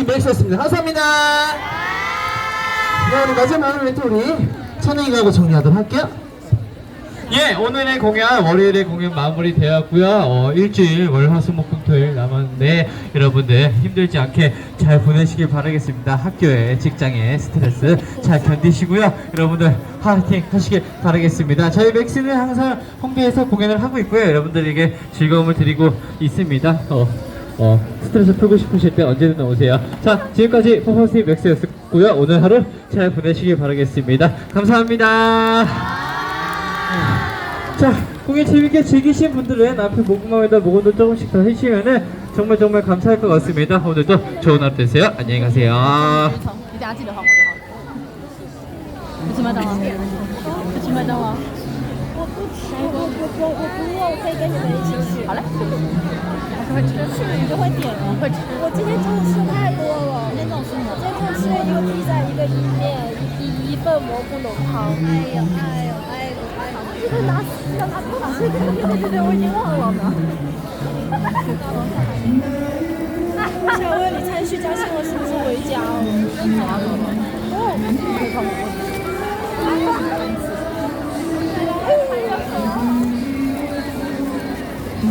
퍼포먼스 맥스였습니다. 감사합니다. 네, 우리 마지막으로 멘트 우리 천행이하고 정리하도록 할게요. 예, 오늘의 공연, 월요일의 공연 마무리 되었고요. 어, 일주일 월 화 수 목 금 토일 남았는데 여러분들 힘들지 않게 잘 보내시길 바라겠습니다. 학교에, 직장에 스트레스 잘 견디시고요. 여러분들 파이팅 하시길 바라겠습니다. 저희 맥스는 항상 홍대에서 공연을 하고 있고요. 여러분들에게 즐거움을 드리고 있습니다. 어, 어, 스트레스 풀고 싶으실 때 언제든 오세요. 자, 지금까지 퍼포먼스 맥스였고요. 오늘 하루 잘 보내시길 바라겠습니다. 감사합니다. 자, 공연 재밌게 즐기신 분들은 앞에 모금함에다 모금도 조금씩 더 해주시면은 정말 정말 감사할 것 같습니다. 오늘도 좋은 하루 되세요. 안녕히 가세요. 你等下记得还我就好。不吃麦当劳？不吃麦当劳？我不吃，我我我我不饿，我可以跟你们一起吃。好嘞。 会吃，去了你就会点了。会吃。我今天中午吃太多了，今天中午吃什么今天中午吃了一个披萨，一个意面，一一份蘑菇浓汤。哎呦哎呦哎呦哎呦！这个拿要拿多少钱？对对对，我已经忘了呢。我想问你参叙嘉兴了是不是回家了？哦。完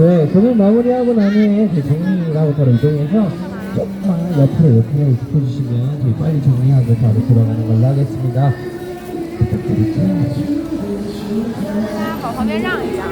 네, 공연 마무리하고 난 후에 그 정리라고부터 이동해서 조금만 옆으로 옆으로 짚어주시면 저희 빨리 정리하고 바로 들어가는 걸로 하겠습니다. 부탁드릴게요. 大家好，旁边让一下。